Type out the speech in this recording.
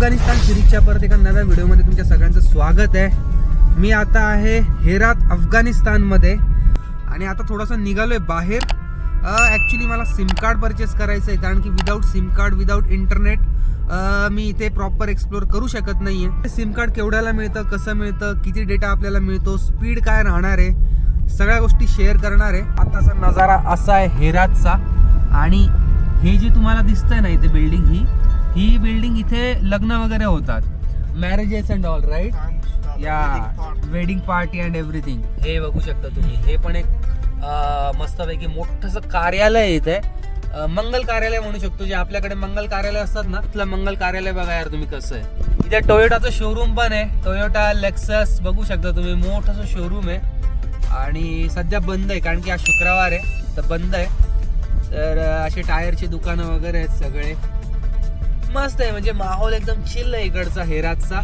अफगाणिस्तान सिरीजच्या परत एका नव्या व्हिडिओमध्ये तुमच्या सगळ्यांचं स्वागत आहे. मी आता आहे हेरात अफगाणिस्तानमध्ये. आणि आता थोडंसं आहे बाहेर. ॲक्च्युली मला सिम कार्ड परचेस करायचं आहे कारण की without SIM card without internet मी इथे प्रॉपर एक्सप्लोर करू शकत नाही आहे सिम कार्ड केवढ्याला मिळतं कसं मिळतं किती डेटा आपल्याला मिळतो स्पीड काय राहणार आहे सगळ्या गोष्टी शेअर करणार आहे. आताचा नजारा असा आहे हेरातचा. आणि हे जे तुम्हाला दिसतंय ना इथे बिल्डिंग ही लग्न वगैरे होतात. मॅरेजेस अँड ऑल राईट या वेडिंग पार्टी अँड एव्हरीथिंग हे बघू शकता तुम्ही. हे पण एक मस्तपैकी मोठस कार्यालय आहे इथे मंगल कार्यालय म्हणू शकतो जे आपल्याकडे मंगल कार्यालय असतात ना तिथलं मंगल कार्यालय बघा यार तुम्ही कसं आहे. इथे टोयोटाचं शोरूम पण आहे. टोयोटा लेक्सस बघू शकता तुम्ही मोठं शोरूम आहे. आणि सध्या बंद आहे कारण की आज शुक्रवार आहे तर बंद आहे. तर अं, अशी टायरची दुकानं वगैरे आहेत सगळे. मस्त आहे. म्हणजे माहोल एकदम चिल्ल आहे इकडचा हेरातचा